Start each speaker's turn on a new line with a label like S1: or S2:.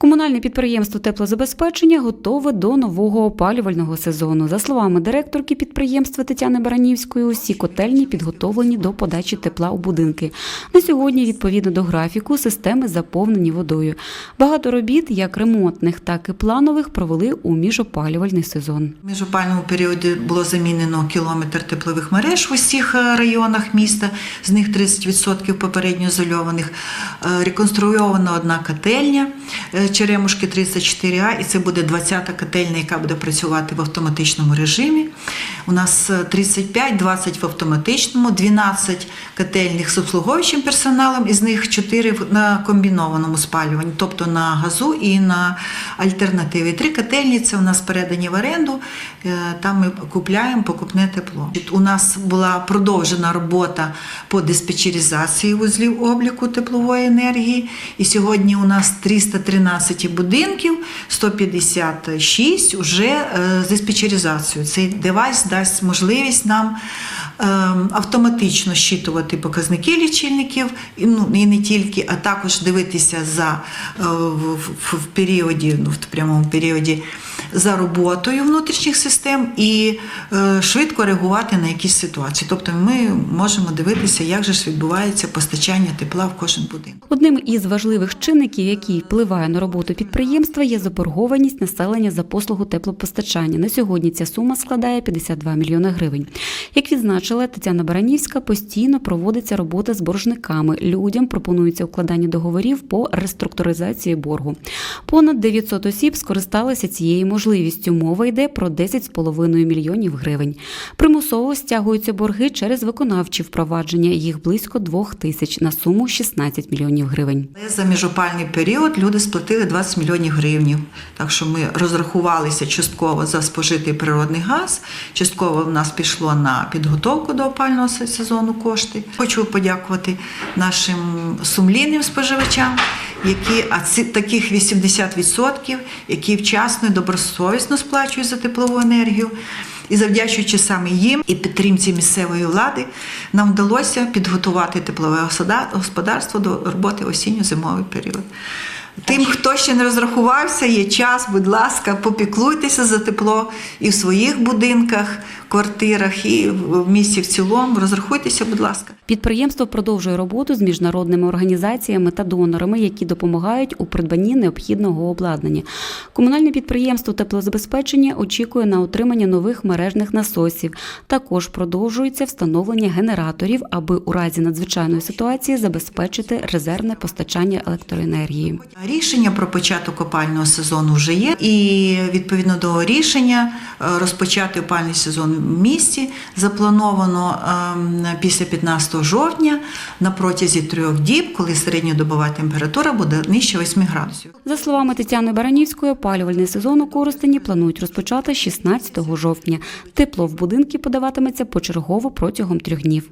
S1: Комунальне підприємство теплозабезпечення готове до нового опалювального сезону. За словами директорки підприємства Тетяни Баранівської, усі котельні підготовлені до подачі тепла у будинки. На сьогодні, відповідно до графіку, системи заповнені водою. Багато робіт, як ремонтних, так і планових, провели у міжопалювальний сезон.
S2: В міжопальному періоді було замінено кілометр теплових мереж в усіх е, районах міста, з них 30% попередньо ізольованих. Е, Реконструйована одна котельня е, Черемушки 34А, і це буде 20-та котельня, яка буде працювати в автоматичному режимі. У нас е, 35, 20 в автоматичному, 12 котельних з обслуговуючим персоналом, із них 4 в- на комбінованому спалюванні, тобто на газу і на альтернативі. Три котельні це у нас передані в оренду. е, Там ми купляємо покупне тепло. У нас була продовжена робота по диспетчеризації вузлів обліку теплової енергії. І сьогодні у нас 313 будинків, 156 вже е, з диспетчеризацією. Цей девайс дасть можливість нам ем, автоматично щитувати показники лічильників, ну, і не тільки, а також дивитися за е, в періоді, ну, в прямому періоді за роботою внутрішніх систем і е, швидко реагувати на якісь ситуації. Тобто ми можемо дивитися, як же ж відбувається постачання тепла в кожен будинок.
S1: Одним із важливих чинників, який впливає на роботу підприємства, є заборгованість населення за послугу теплопостачання. На сьогодні ця сума складає 52 мільйони гривень. Як відзначила Тетяна Баранівська, постійно проводиться робота з боржниками. Людям пропонується укладання договорів по реструктуризації боргу. Понад 900 осіб скористалися цією можливістю. Мова йде про 10,5 мільйонів гривень. Примусово стягуються борги через виконавчі впровадження. Їх близько 2 тисяч на суму 16 мільйонів гривень.
S2: За міжопальний період люди сплатили 20 мільйонів гривень. Так що ми розрахувалися частково за спожитий природний газ, частково в нас пішло на підготовку до опального сезону кошти. Хочу подякувати нашим сумлінним споживачам, які, а ці таких 80%, які вчасно і добросовісно сплачують за теплову енергію. І завдячуючи саме їм і підтримці місцевої влади, нам вдалося підготувати теплове господарство до роботи осінньо-зимовий період. Тим, хто ще не розрахувався, є час, будь ласка, попіклуйтеся за тепло і в своїх будинках, квартирах, і в місті в цілому. Розрахуйтеся, будь ласка.
S1: Підприємство продовжує роботу з міжнародними організаціями та донорами, які допомагають у придбанні необхідного обладнання. Комунальне підприємство теплозабезпечення очікує на отримання нових мережних насосів. Також продовжується встановлення генераторів, аби у разі надзвичайної ситуації забезпечити резервне постачання електроенергії.
S2: Рішення про початок опального сезону вже є, і відповідно до рішення е, розпочати опальний сезон в місті заплановано ем, після 15 жовтня на протязі трьох діб, коли середньодобова температура буде нижче 8 градусів.
S1: За словами Тетяни Баранівської, опалювальний сезон у Коростені планують розпочати 16 жовтня. Тепло в будинки подаватиметься почергово протягом трьох днів.